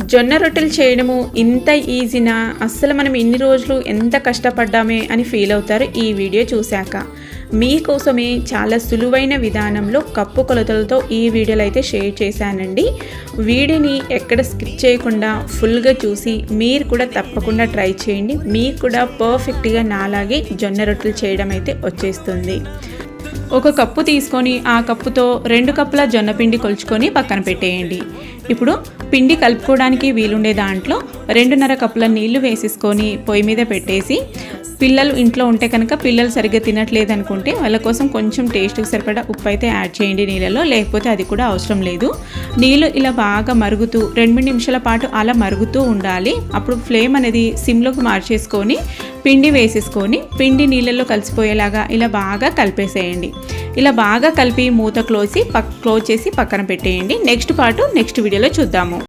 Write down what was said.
జొన్న రొట్టెలు చేయడము ఇంత ఈజీనా? అస్సలు మనం ఇన్ని రోజులు ఎంత కష్టపడ్డామే అని ఫీల్ అవుతారు ఈ వీడియో చూశాక. మీకోసమే చాలా సులువైన విధానంలో కప్పు కొలతలతో ఈ వీడియోలు అయితే షేర్ చేశానండి. వీడియోని ఎక్కడ స్కిప్ చేయకుండా ఫుల్గా చూసి మీరు కూడా తప్పకుండా ట్రై చేయండి. మీకు కూడా పర్ఫెక్ట్గా నాలాగే జొన్న రొట్టెలు చేయడం అయితే వచ్చేస్తుంది. ఒక కప్పు తీసుకొని ఆ కప్పుతో రెండు కప్పుల జొన్న పిండి కొలుచుకొని పక్కన పెట్టేయండి. ఇప్పుడు పిండి కలుపుకోవడానికి వీలుండే దాంట్లో రెండున్నర కప్పుల నీళ్ళు వేసేసుకొని పొయ్యి మీద పెట్టేసి పిల్లలు ఇంట్లో ఉంటే కనుక పిల్లలు సరిగ్గా తినట్లేదు అనుకుంటే వాళ్ళ కోసం కొంచెం టేస్ట్కి సరిపడా ఉప్పు అయితే యాడ్ చేయండి నీళ్ళలో లేకపోతే అది కూడా అవసరం లేదు. నీళ్ళు ఇలా బాగా మరుగుతూ రెండు మూడు నిమిషాల పాటు అలా మరుగుతూ ఉండాలి. అప్పుడు ఫ్లేమ్ అనేది సిమ్లోకి మార్చేసుకొని పిండి వేసేసుకొని పిండి నీళ్ళల్లో కలిసిపోయేలాగా ఇలా బాగా కలిపేసేయండి. ఇలా బాగా కలిపి మూత క్లోజ్ పక్ క్లోజ్ చేసి పక్కన పెట్టేయండి. నెక్స్ట్ పాటు నెక్స్ట్ వీడియోలో చూద్దాము.